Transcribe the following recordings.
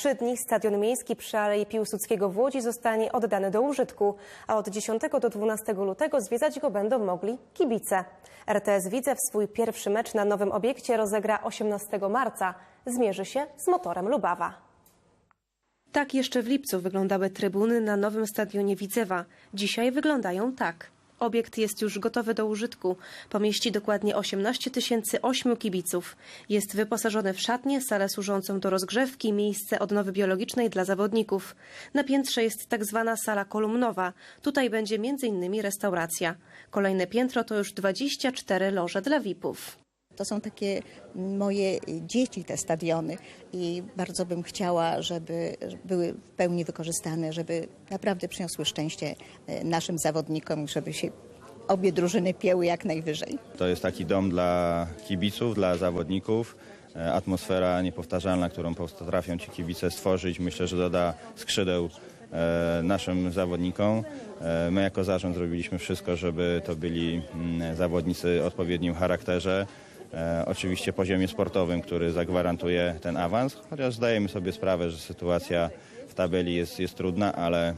trzy dni stadion miejski przy Alei Piłsudskiego w Łodzi zostanie oddany do użytku, a od 10 do 12 lutego zwiedzać go będą mogli kibice. RTS Widzew swój pierwszy mecz na nowym obiekcie rozegra 18 marca. Zmierzy się z motorem Lubawa. Tak jeszcze w lipcu wyglądały trybuny na nowym stadionie Widzewa. Dzisiaj wyglądają tak. Obiekt jest już gotowy do użytku. Pomieści dokładnie 18 tysięcy ośmiu kibiców. Jest wyposażony w szatnię, salę służącą do rozgrzewki, miejsce odnowy biologicznej dla zawodników. Na piętrze jest tak zwana sala kolumnowa. Tutaj będzie m.in. restauracja. Kolejne piętro to już 24 loże dla VIP-ów. To są takie moje dzieci, te stadiony i bardzo bym chciała, żeby były w pełni wykorzystane, żeby naprawdę przyniosły szczęście e, naszym zawodnikom, żeby się obie drużyny pieły jak najwyżej. To jest taki dom dla kibiców, dla zawodników. E, Atmosfera niepowtarzalna, którą potrafią ci kibice stworzyć, myślę, że doda skrzydeł e, naszym zawodnikom. My jako zarząd zrobiliśmy wszystko, żeby to byli mm, zawodnicy o odpowiednim charakterze. E, Oczywiście poziomie sportowym, który zagwarantuje ten awans, chociaż zdajemy sobie sprawę, że sytuacja w tabeli jest, jest trudna, ale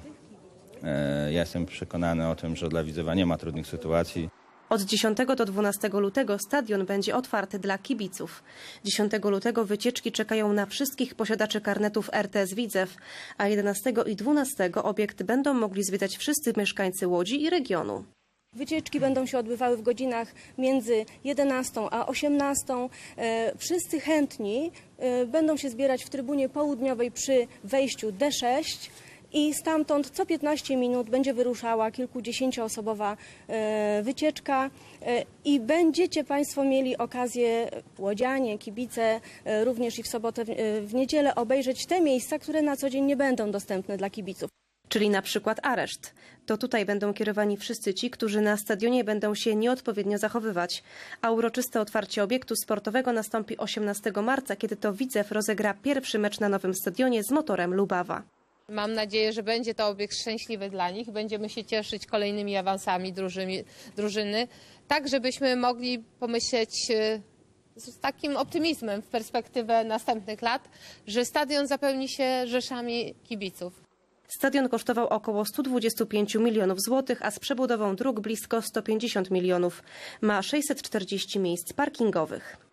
e, ja jestem przekonany o tym, że dla Widzewa nie ma trudnych sytuacji. Od 10 do 12 lutego stadion będzie otwarty dla kibiców. 10 lutego wycieczki czekają na wszystkich posiadaczy karnetów RTS Widzew, a 11 i 12 obiekt będą mogli zwiedzać wszyscy mieszkańcy Łodzi i regionu. Wycieczki będą się odbywały w godzinach między 11 a 18. E, Wszyscy chętni e, będą się zbierać w trybunie południowej przy wejściu D6 i stamtąd co 15 minut będzie wyruszała kilkudziesięcioosobowa e, wycieczka i będziecie Państwo mieli okazję, łodzianie, kibice, również i w sobotę, w niedzielę obejrzeć te miejsca, które na co dzień nie będą dostępne dla kibiców. Czyli na przykład areszt. To tutaj będą kierowani wszyscy ci, którzy na stadionie będą się nieodpowiednio zachowywać. A uroczyste otwarcie obiektu sportowego nastąpi 18 marca, kiedy to Widzew rozegra pierwszy mecz na nowym stadionie z motorem Lubawa. Mam nadzieję, że będzie to obiekt szczęśliwy dla nich. Będziemy się cieszyć kolejnymi awansami drużyny, drużyny tak żebyśmy mogli pomyśleć e, z takim optymizmem w perspektywę następnych lat, że stadion zapełni się rzeszami kibiców. Stadion kosztował około 125 milionów złotych, a z przebudową dróg blisko 150 milionów. Ma 640 miejsc parkingowych.